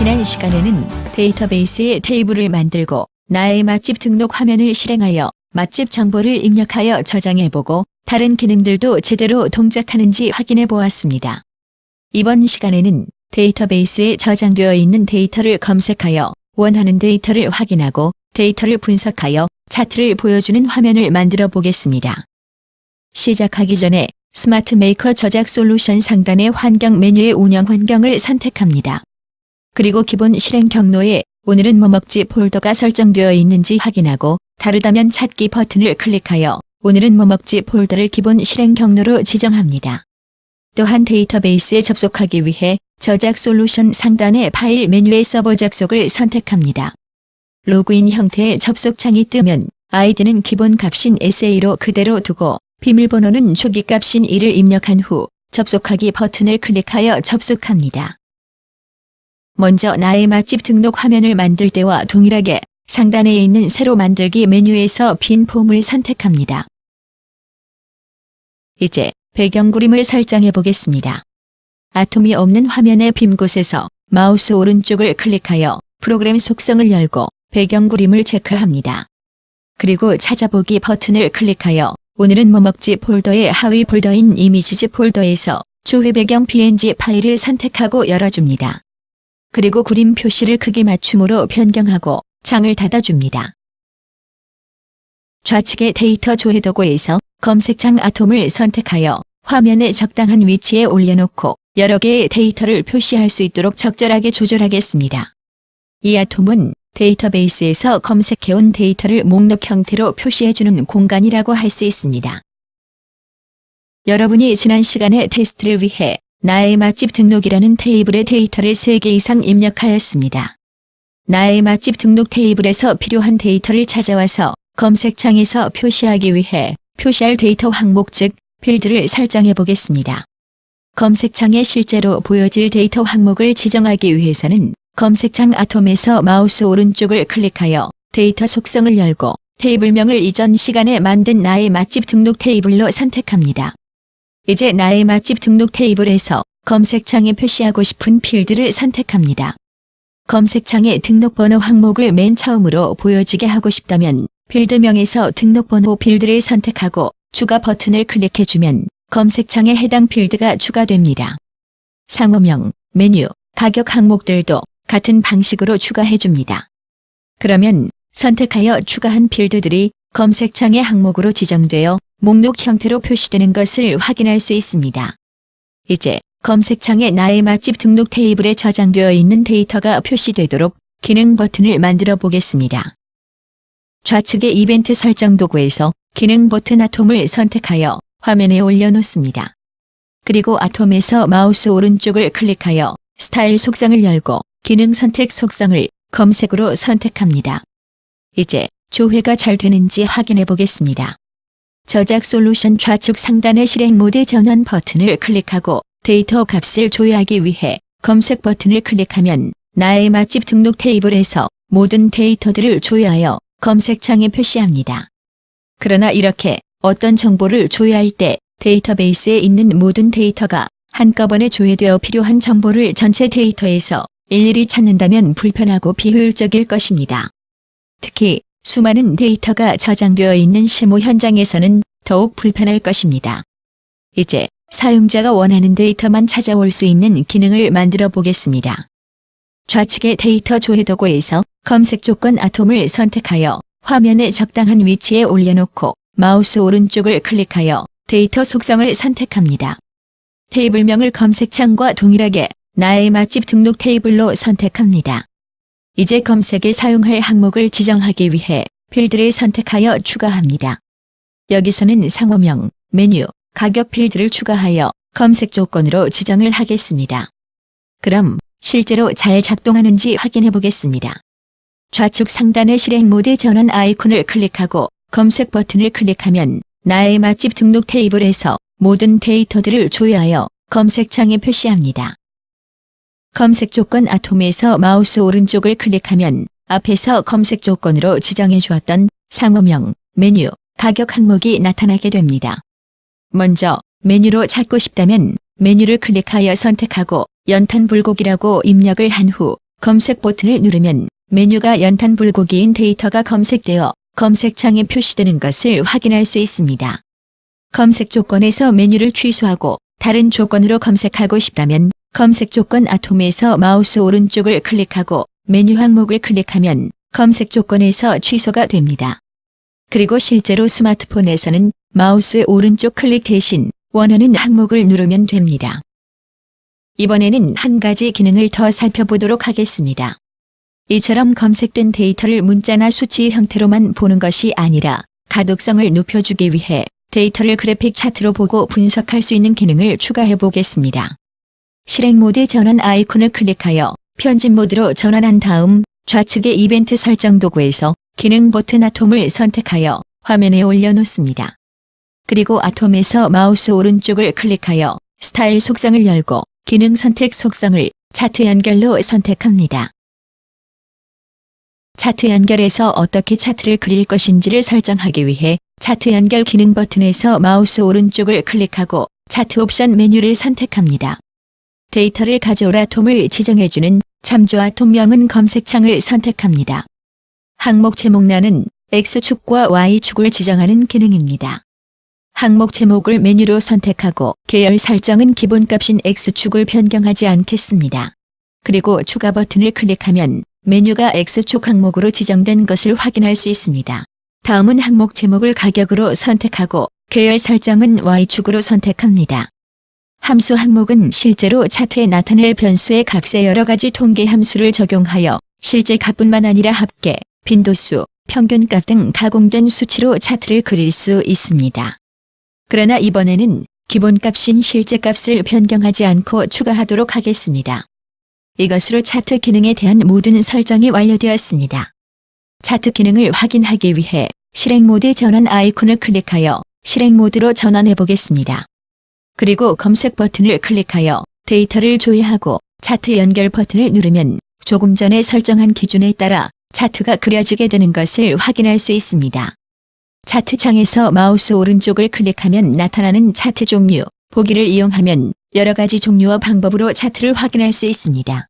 지난 시간에는 데이터베이스에 테이블을 만들고 나의 맛집 등록 화면을 실행하여 맛집 정보를 입력하여 저장해보고 다른 기능들도 제대로 동작하는지 확인해 보았습니다. 이번 시간에는 데이터베이스에 저장되어 있는 데이터를 검색하여 원하는 데이터를 확인하고 데이터를 분석하여 차트를 보여주는 화면을 만들어 보겠습니다. 시작하기 전에 스마트 메이커 저작 솔루션 상단의 환경 메뉴의 운영 환경을 선택합니다. 그리고 기본 실행 경로에 오늘은 뭐 먹지 폴더가 설정되어 있는지 확인하고 다르다면 찾기 버튼을 클릭하여 오늘은 뭐 먹지 폴더를 기본 실행 경로로 지정합니다. 또한 데이터베이스에 접속하기 위해 저작 솔루션 상단의 파일 메뉴의 서버 접속을 선택합니다. 로그인 형태의 접속창이 뜨면 아이디는 기본 값인 SA로 그대로 두고 비밀번호는 초기 값인 1을 입력한 후 접속하기 버튼을 클릭하여 접속합니다. 먼저 나의 맛집 등록 화면을 만들 때와 동일하게 상단에 있는 새로 만들기 메뉴에서 빈 폼을 선택합니다. 이제 배경 그림을 설정해 보겠습니다. 아톰이 없는 화면의 빈 곳에서 마우스 오른쪽을 클릭하여 프로그램 속성을 열고 배경 그림을 체크합니다. 그리고 찾아보기 버튼을 클릭하여 오늘은 뭐 먹지 폴더의 하위 폴더인 이미지즈 폴더에서 조회 배경 png 파일을 선택하고 열어줍니다. 그리고 그림 표시를 크기 맞춤으로 변경하고 창을 닫아줍니다. 좌측의 데이터 조회 도구에서 검색창 아톰을 선택하여 화면에 적당한 위치에 올려놓고 여러 개의 데이터를 표시할 수 있도록 적절하게 조절하겠습니다. 이 아톰은 데이터베이스에서 검색해온 데이터를 목록 형태로 표시해주는 공간이라고 할 수 있습니다. 여러분이 지난 시간에 테스트를 위해 나의 맛집 등록이라는 테이블에 데이터를 3개 이상 입력하였습니다. 나의 맛집 등록 테이블에서 필요한 데이터를 찾아와서 검색창에서 표시하기 위해 표시할 데이터 항목 즉 필드를 설정해 보겠습니다. 검색창에 실제로 보여질 데이터 항목을 지정하기 위해서는 검색창 아톰에서 마우스 오른쪽을 클릭하여 데이터 속성을 열고 테이블명을 이전 시간에 만든 나의 맛집 등록 테이블로 선택합니다. 이제 나의 맛집 등록 테이블에서 검색창에 표시하고 싶은 필드를 선택합니다. 검색창에 등록번호 항목을 맨 처음으로 보여지게 하고 싶다면 필드명에서 등록번호 필드를 선택하고 추가 버튼을 클릭해주면 검색창에 해당 필드가 추가됩니다. 상호명, 메뉴, 가격 항목들도 같은 방식으로 추가해줍니다. 그러면 선택하여 추가한 필드들이 검색창의 항목으로 지정되어 목록 형태로 표시되는 것을 확인할 수 있습니다. 이제 검색창에 나의 맛집 등록 테이블에 저장되어 있는 데이터가 표시되도록 기능 버튼을 만들어 보겠습니다. 좌측의 이벤트 설정 도구에서 기능 버튼 아톰을 선택하여 화면에 올려놓습니다. 그리고 아톰에서 마우스 오른쪽을 클릭하여 스타일 속성을 열고 기능 선택 속성을 검색으로 선택합니다. 이제 조회가 잘 되는지 확인해 보겠습니다. 저작 솔루션 좌측 상단의 실행 모드 전원 버튼을 클릭하고 데이터 값을 조회하기 위해 검색 버튼을 클릭하면 나의 맛집 등록 테이블에서 모든 데이터들을 조회하여 검색창에 표시합니다. 그러나 이렇게 어떤 정보를 조회할 때 데이터베이스에 있는 모든 데이터가 한꺼번에 조회되어 필요한 정보를 전체 데이터에서 일일이 찾는다면 불편하고 비효율적일 것입니다. 특히 수많은 데이터가 저장되어 있는 실무 현장에서는 더욱 불편할 것입니다. 이제 사용자가 원하는 데이터만 찾아올 수 있는 기능을 만들어 보겠습니다. 좌측의 데이터 조회 도구에서 검색 조건 아톰을 선택하여 화면에 적당한 위치에 올려놓고 마우스 오른쪽을 클릭하여 데이터 속성을 선택합니다. 테이블명을 검색창과 동일하게 나의 맛집 등록 테이블로 선택합니다. 이제 검색에 사용할 항목을 지정하기 위해 필드를 선택하여 추가합니다. 여기서는 상호명, 메뉴, 가격 필드를 추가하여 검색 조건으로 지정을 하겠습니다. 그럼 실제로 잘 작동하는지 확인해 보겠습니다. 좌측 상단의 실행 모드 전원 아이콘을 클릭하고 검색 버튼을 클릭하면 나의 맛집 등록 테이블에서 모든 데이터들을 조회하여 검색창에 표시합니다. 검색 조건 아톰에서 마우스 오른쪽을 클릭하면 앞에서 검색 조건으로 지정해 주었던 상호명, 메뉴, 가격 항목이 나타나게 됩니다. 먼저 메뉴로 찾고 싶다면 메뉴를 클릭하여 선택하고 연탄 불고기라고 입력을 한 후 검색 버튼을 누르면 메뉴가 연탄 불고기인 데이터가 검색되어 검색창에 표시되는 것을 확인할 수 있습니다. 검색 조건에서 메뉴를 취소하고 다른 조건으로 검색하고 싶다면 검색 조건 아톰에서 마우스 오른쪽을 클릭하고 메뉴 항목을 클릭하면 검색 조건에서 취소가 됩니다. 그리고 실제로 스마트폰에서는 마우스 오른쪽 클릭 대신 원하는 항목을 누르면 됩니다. 이번에는 한 가지 기능을 더 살펴보도록 하겠습니다. 이처럼 검색된 데이터를 문자나 수치 형태로만 보는 것이 아니라 가독성을 높여주기 위해 데이터를 그래픽 차트로 보고 분석할 수 있는 기능을 추가해 보겠습니다. 실행 모드 전환 아이콘을 클릭하여 편집 모드로 전환한 다음 좌측의 이벤트 설정 도구에서 기능 버튼 아톰을 선택하여 화면에 올려놓습니다. 그리고 아톰에서 마우스 오른쪽을 클릭하여 스타일 속성을 열고 기능 선택 속성을 차트 연결로 선택합니다. 차트 연결에서 어떻게 차트를 그릴 것인지를 설정하기 위해 차트 연결 기능 버튼에서 마우스 오른쪽을 클릭하고 차트 옵션 메뉴를 선택합니다. 데이터를 가져오라 톰을 지정해주는 참조와 톰명은 검색창을 선택합니다. 항목 제목란은 X축과 Y축을 지정하는 기능입니다. 항목 제목을 메뉴로 선택하고 계열 설정은 기본값인 X축을 변경하지 않겠습니다. 그리고 추가 버튼을 클릭하면 메뉴가 X축 항목으로 지정된 것을 확인할 수 있습니다. 다음은 항목 제목을 가격으로 선택하고 계열 설정은 Y축으로 선택합니다. 함수 항목은 실제로 차트에 나타낼 변수의 값에 여러 가지 통계 함수를 적용하여 실제 값뿐만 아니라 합계, 빈도수, 평균값 등 가공된 수치로 차트를 그릴 수 있습니다. 그러나 이번에는 기본값인 실제값을 변경하지 않고 추가하도록 하겠습니다. 이것으로 차트 기능에 대한 모든 설정이 완료되었습니다. 차트 기능을 확인하기 위해 실행 모드 전환 아이콘을 클릭하여 실행 모드로 전환해 보겠습니다. 그리고 검색 버튼을 클릭하여 데이터를 조회하고 차트 연결 버튼을 누르면 조금 전에 설정한 기준에 따라 차트가 그려지게 되는 것을 확인할 수 있습니다. 차트 창에서 마우스 오른쪽을 클릭하면 나타나는 차트 종류, 보기를 이용하면 여러 가지 종류와 방법으로 차트를 확인할 수 있습니다.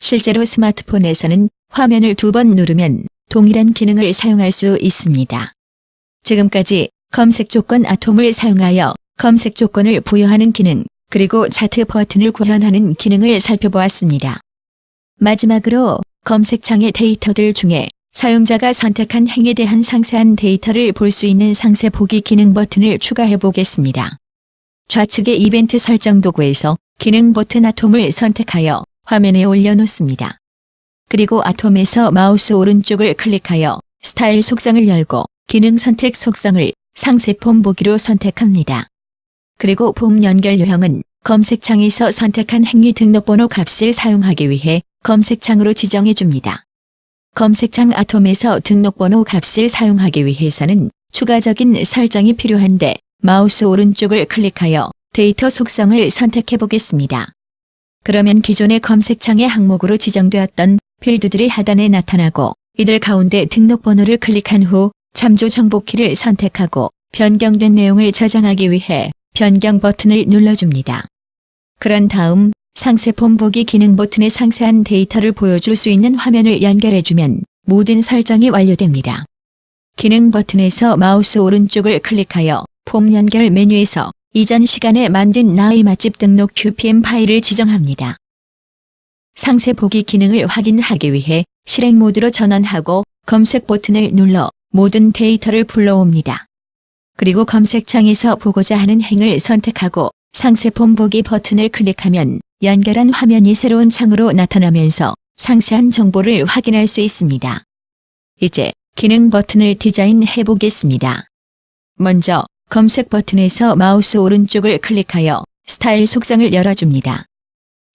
실제로 스마트폰에서는 화면을 두 번 누르면 동일한 기능을 사용할 수 있습니다. 지금까지 검색 조건 아톰을 사용하여 검색 조건을 부여하는 기능, 그리고 차트 버튼을 구현하는 기능을 살펴보았습니다. 마지막으로 검색창의 데이터들 중에 사용자가 선택한 행에 대한 상세한 데이터를 볼 수 있는 상세 보기 기능 버튼을 추가해 보겠습니다. 좌측의 이벤트 설정 도구에서 기능 버튼 아톰을 선택하여 화면에 올려놓습니다. 그리고 아톰에서 마우스 오른쪽을 클릭하여 스타일 속성을 열고 기능 선택 속성을 상세 폼 보기로 선택합니다. 그리고 폼 연결 유형은 검색창에서 선택한 행위 등록번호 값을 사용하기 위해 검색창으로 지정해 줍니다. 검색창 아톰에서 등록번호 값을 사용하기 위해서는 추가적인 설정이 필요한데 마우스 오른쪽을 클릭하여 데이터 속성을 선택해 보겠습니다. 그러면 기존의 검색창의 항목으로 지정되었던 필드들이 하단에 나타나고 이들 가운데 등록번호를 클릭한 후 참조 정보키를 선택하고 변경된 내용을 저장하기 위해 변경 버튼을 눌러줍니다. 그런 다음 상세 폼 보기 기능 버튼의 상세한 데이터를 보여줄 수 있는 화면을 연결해주면 모든 설정이 완료됩니다. 기능 버튼에서 마우스 오른쪽을 클릭하여 폼 연결 메뉴에서 이전 시간에 만든 나의 맛집 등록 QPM 파일을 지정합니다. 상세 보기 기능을 확인하기 위해 실행 모드로 전환하고 검색 버튼을 눌러 모든 데이터를 불러옵니다. 그리고 검색창에서 보고자 하는 행을 선택하고 상세 폼 보기 버튼을 클릭하면 연결한 화면이 새로운 창으로 나타나면서 상세한 정보를 확인할 수 있습니다. 이제 기능 버튼을 디자인해 보겠습니다. 먼저 검색 버튼에서 마우스 오른쪽을 클릭하여 스타일 속성을 열어줍니다.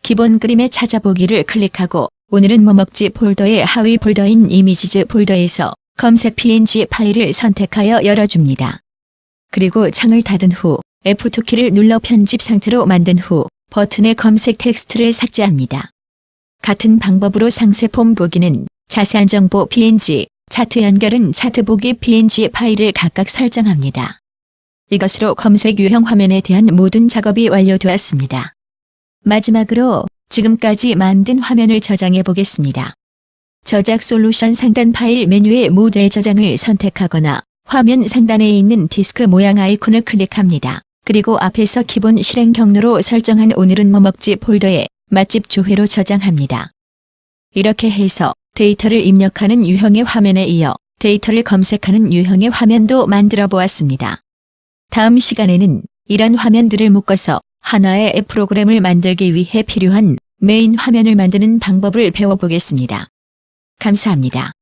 기본 그림에 찾아보기를 클릭하고 오늘은 뭐 먹지 폴더의 하위 폴더인 이미지즈 폴더에서 검색 png 파일을 선택하여 열어줍니다. 그리고 창을 닫은 후 F2 키를 눌러 편집 상태로 만든 후 버튼의 검색 텍스트를 삭제합니다. 같은 방법으로 상세 폼 보기는 자세한 정보 png, 차트 연결은 차트 보기 png 파일을 각각 설정합니다. 이것으로 검색 유형 화면에 대한 모든 작업이 완료되었습니다. 마지막으로 지금까지 만든 화면을 저장해 보겠습니다. 저작 솔루션 상단 파일 메뉴의 모델 저장을 선택하거나 화면 상단에 있는 디스크 모양 아이콘을 클릭합니다. 그리고 앞에서 기본 실행 경로로 설정한 오늘은 뭐 먹지 폴더에 맛집 조회로 저장합니다. 이렇게 해서 데이터를 입력하는 유형의 화면에 이어 데이터를 검색하는 유형의 화면도 만들어 보았습니다. 다음 시간에는 이런 화면들을 묶어서 하나의 앱 프로그램을 만들기 위해 필요한 메인 화면을 만드는 방법을 배워보겠습니다. 감사합니다.